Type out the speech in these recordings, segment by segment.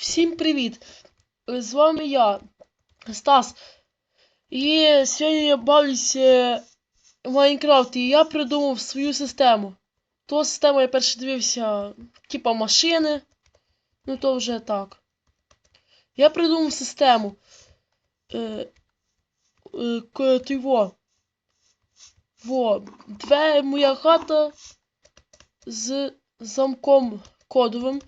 Всім привіт! З вами я, Стас. І сьогодні я бавлюся в Майнкрафт, і я придумав свою систему. Ту систему я перше дивився, типа машини. Ну то вже так. Я придумав систему. Е, е, той во. Во. Две моя хата з замком кодовим.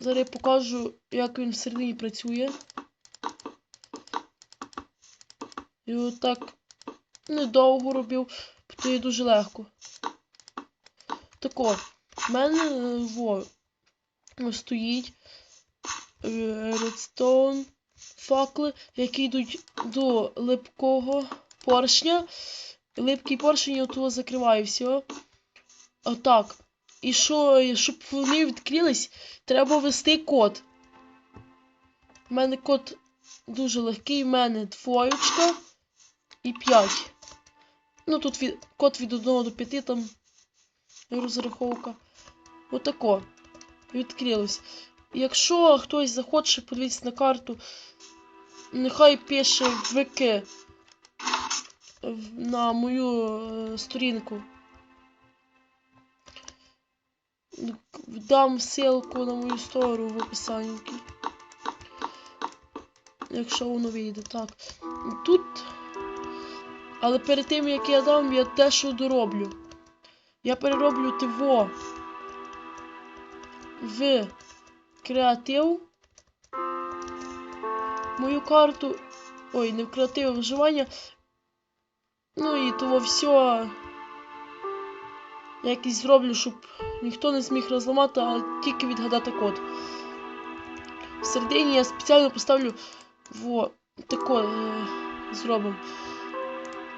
Зараз я покажу, як він всередині працює. І отак недовго робив, то є дуже легко. Так от, в мене е, во, стоїть е, редстоун факли, які йдуть до липкого поршня. Липкий поршень я того закриваю все. Отак. І що, щоб вони відкрились, треба ввести код. У мене код дуже легкий, в мене двоєчка і 5. Ну тут від, код від 1 до 5 там розраховка. Отако. Відкрилось. Якщо хтось захоче подивитися на карту, нехай пише ВК на мою е, сторінку. Дам ссылку на мою сторону в описанні. Якщо воно вийде, так. Тут. Але перед тим як я дам, я дещо дороблю. Я перероблю ТВО в креатив. Мою карту. Ой, не в креатив, а в виживання. Ну і того все. Якийсь зроблю, щоб ніхто не зміг розламати, а тільки відгадати код. Всередині я спеціально поставлю во тако е, зробимо.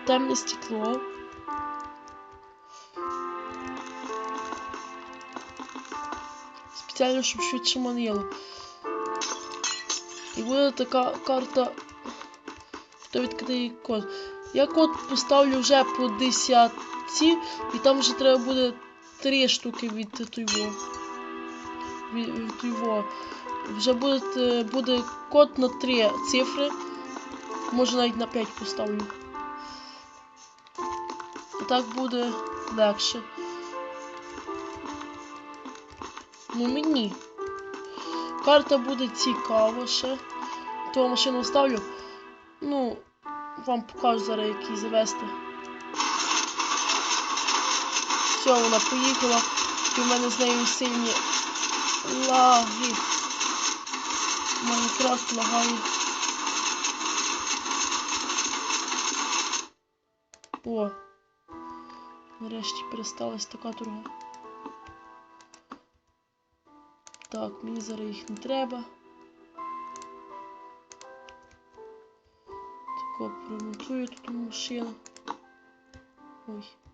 Темне стекло. Спеціально, щоб швидше манило. І буде така карта. Хто відкриє код. Я код поставлю вже по 10 і там вже треба буде 3 штуки від того. Від, того. Вже буде, буде код на 3 цифри. Може навіть на 5 поставлю. Так буде легше. Ну мені. Карта буде цікава ще. То машину ставлю. Ну, вам покажу зараз, як її завести. Все, вона поїхала. І в мене з нею сильні лаги. Майнкрафт лагає. О. Нарешті пересталась така турга. Так, мені зараз їх не треба. Тако промонтую тут машину. Ой.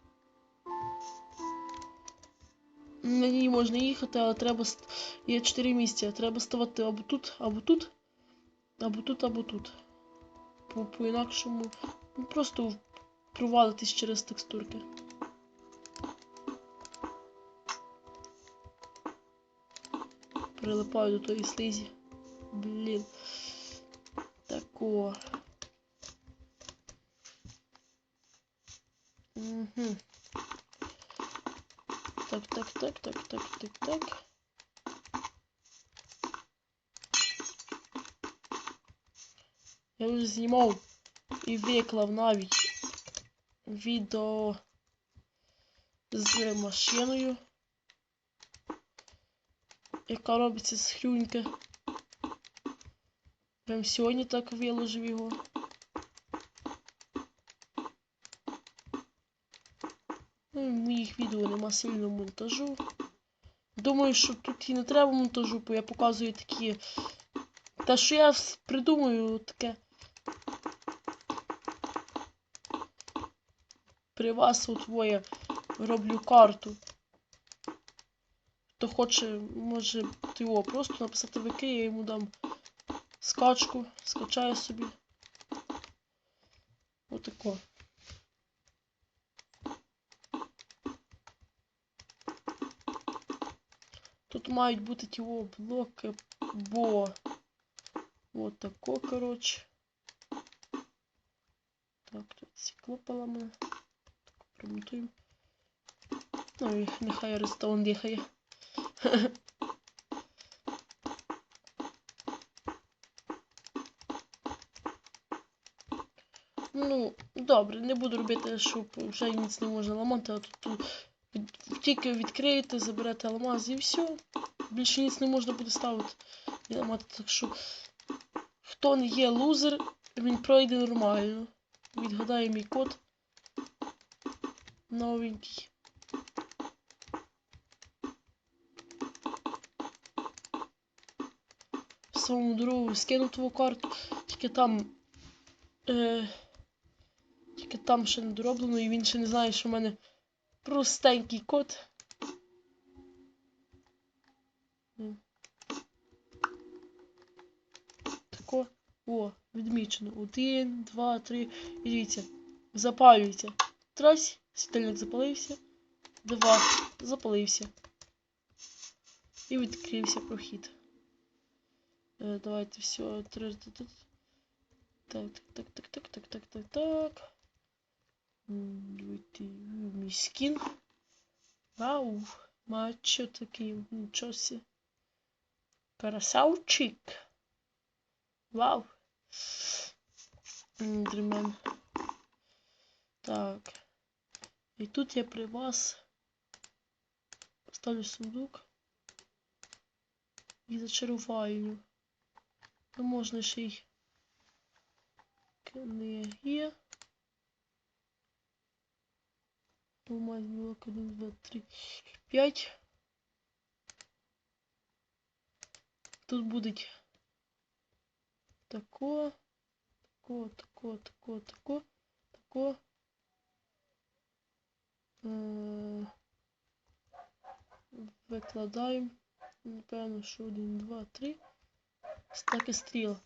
На ній можна їхати, але треба. Є 4 місця. Треба ставати або тут, або тут, або тут, або тут. По, по-інакшому. Ну, просто провалитись через текстурки. Прилипаю до тої слизі. Блін. Тако. Так, так, так, так, так. Я вже знімав і виклав навіть відео з машиною, яка робиться з хрюньки. Прям сьогодні так виложив його. В моїх відео нема сильного монтажу. Думаю, що тут і не треба монтажу, бо я показую такі. Те, що я придумаю таке. При вас от роблю карту. Хто хоче, може його просто написати ВК, я йому дам скачку, скачає собі. Отако. Тут мають бути ті блоки, бо. От тако, коротше. Так, тут стекло поламане. Так, промонтуємо. Ну і нехай Рестон дихає. Ну, добре, не буду робити, щоб вже ніц не можна ламати, а тут, тут тільки відкриєте, заберете алмаз і все. Більше ніц не можна буде ставити. Так що, хто не є лузер, він пройде нормально. Відгадає мій код. Новенький. Своєму другу скину твою карту, тільки там. Е, тільки там ще не дороблено, і він ще не знає, що в мене простенький код. Тако. О, відмічено. Один, два, три. І дивіться. Запалюється. Трась, світильник запалився. Два. Запалився. І відкрився прохід. Е, давайте все. Так, так, так, так, так, так, так, так. Мій скін. Вау. Мачо такий. Нічого сі. Красавчик. Вау. М, Так. І тут я при вас поставлю сундук і зачарувальню. Ну, можна ще й книги. Алмаз блок 1, 2, 3, 5. Тут будет тако, тако, тако, тако, тако, тако. Е, Викладаємо. Напевно, що 1, 2, 3. Стаки стріл.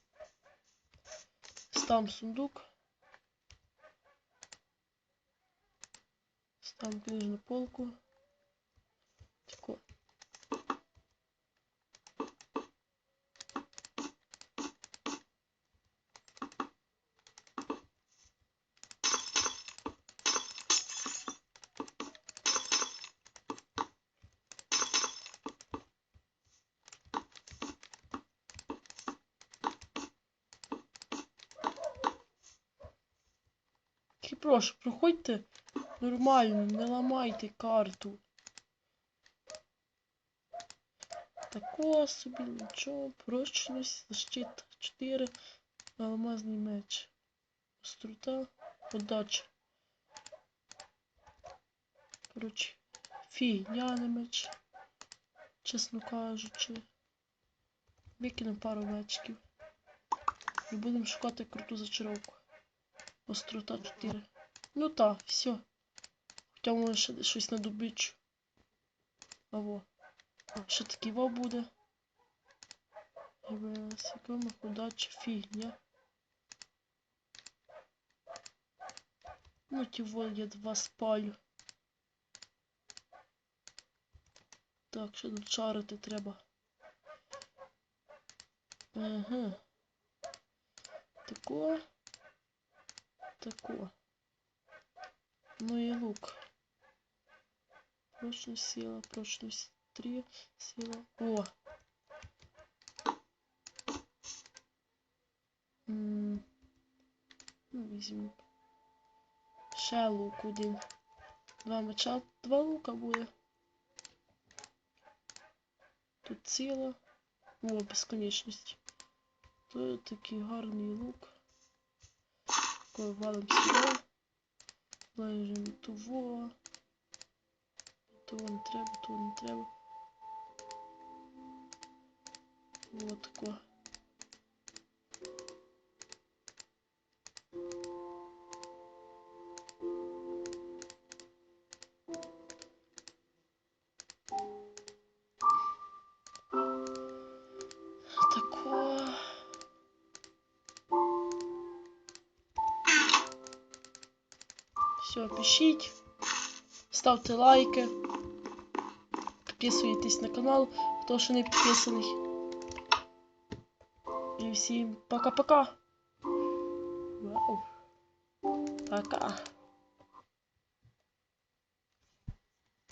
Стам сундук. Ставим книжную полку. Тако. Прошу, проходьте нормально, не ламайте карту. Тако собі, нічого, прочність, защита 4, алмазний меч. Острота, подача. Коротше, фігня не меч. Чесно кажучи. Викинемо пару мечків. І будемо шукати круту зачаровку. Острота 4. Ну так, все. Може щось на добичу. Аво. Ще такий во буде. Секундно, удача, фігня. Ну ті во я два спалю. Так, ще тут шарити треба. Ага. Тако. Тако. Ну и лук. Прочность сила, прочность 3, сила. О! Ну, візьмемо. Ще лук один. Два меча, два лука буде. Тут ціла. О, безконечність. Тут такий гарний лук. Такой валом сюди. Лежимо того. Того не треба, того не треба. Вот тако. Все, пишіть, ставте лайки, підписуйтесь на канал, хто ще не підписаний. І всім пока-пока. Вау. Пока.